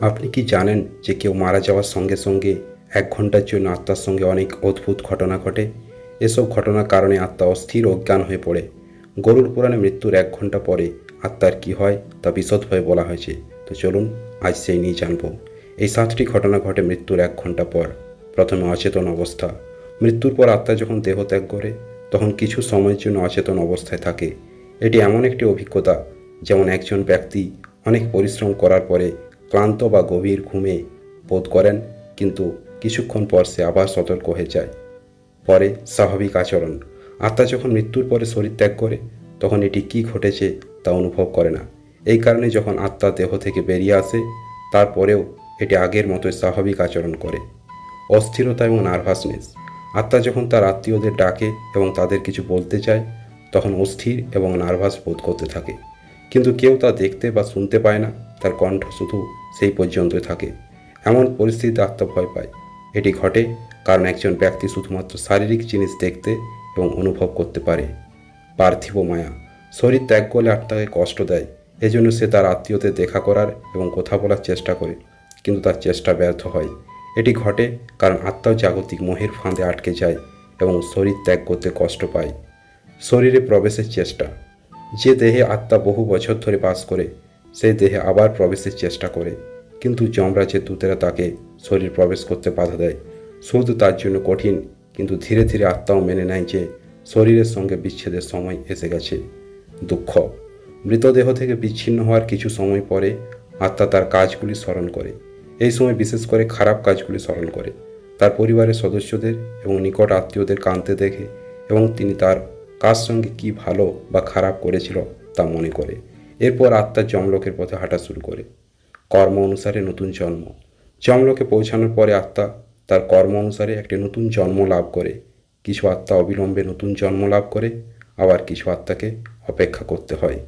আপনি কি জানেন যে কেউ মারা যাওয়ার সঙ্গে সঙ্গে এক ঘণ্টার জন্য আত্মার সঙ্গে অনেক অদ্ভুত ঘটনা ঘটে? এসব ঘটনার কারণে আত্মা অস্থির অজ্ঞান হয়ে পড়ে। গরুর পুরাণে মৃত্যুর এক ঘণ্টা পরে আত্মার কি হয় তা বিশদভাবে বলা হয়েছে। তো চলুন, আজ সেই নিয়ে জানব। এই সাতটি ঘটনা ঘটে মৃত্যুর এক ঘণ্টা পর। প্রথমে অচেতন অবস্থা। মৃত্যুর পর আত্মা যখন দেহ ত্যাগ করে, তখন কিছু সময়ের জন্য অচেতন অবস্থায় থাকে। এটি এমন একটি অভিজ্ঞতা, যেমন একজন ব্যক্তি অনেক পরিশ্রম করার পরে ক্লান্ত বা গভীর ঘুমে বোধ করেন, কিন্তু কিছুক্ষণ পর সে আবার সতর্ক হয়ে যায়। পরে স্বাভাবিক আচরণ। আত্মা যখন মৃত্যুর পরে শরীর ত্যাগ করে, তখন এটি কি ঘটেছে তা অনুভব করে না। এই কারণে যখন আত্মা দেহ থেকে বেরিয়ে আসে, তারপরেও এটি আগের মতোই স্বাভাবিক আচরণ করে। অস্থিরতা এবং নার্ভাসনেস। আত্মা যখন তার আত্মীয়দের ডাকে এবং তাদের কিছু বলতে চায়, তখন অস্থির এবং নার্ভাস বোধ করতে থাকে। কিন্তু কেউ তা দেখতে বা শুনতে পায় না। তার কণ্ঠ শুধু সেই পর্যন্তই থাকে। এমন পরিস্থিতিতে আত্মা ভয় পায়। এটি ঘটে কারণ একজন ব্যক্তি শুধুমাত্র শারীরিক জিনিস দেখতে এবং অনুভব করতে পারে। পার্থিব মায়া। শরীর ত্যাগ করলে আত্মাকে কষ্ট দেয়। এজন্য সে তার আত্মীয়দের দেখা করার এবং কথা বলার চেষ্টা করে, কিন্তু তার চেষ্টা ব্যর্থ হয়। এটি ঘটে কারণ আত্মাও জাগতিক মোহের ফাঁদে আটকে যায় এবং শরীর ত্যাগ করতে কষ্ট পায়। শরীরে প্রবেশের চেষ্টা। যে দেহে আত্মা বহু বছর ধরে বাস করে সেই দেহে আবার প্রবেশের চেষ্টা করে। কিন্তু যমরাজের দূতেরা তাকে শরীর প্রবেশ করতে বাধা দেয়। শুধু তার জন্য কঠিন, কিন্তু ধীরে ধীরে আত্মাও মেনে নেয় যে শরীরের সঙ্গে বিচ্ছেদের সময় এসে গেছে। দুঃখ। মৃতদেহ থেকে বিচ্ছিন্ন হওয়ার কিছু সময় পরে আত্মা তার কাজগুলি স্মরণ করে। এই সময় বিশেষ করে খারাপ কাজগুলি স্মরণ করে। তার পরিবারের সদস্যদের এবং নিকট আত্মীয়দের কাঁদতে দেখে এবং তিনি তার কার সঙ্গে কি ভালো বা খারাপ করেছিল তা মনে করে। এরপর আত্মা জমলোকের পথে হাঁটা শুরু করে। কর্ম অনুসারে নতুন জন্ম। জমলোকে পৌঁছানোর পরে আত্মা তার কর্ম অনুসারে একটি নতুন জন্ম লাভ করে। কিছু আত্মা অবিলম্বে নতুন জন্ম লাভ করে, আবার কিছু আত্মাকে অপেক্ষা করতে হয়।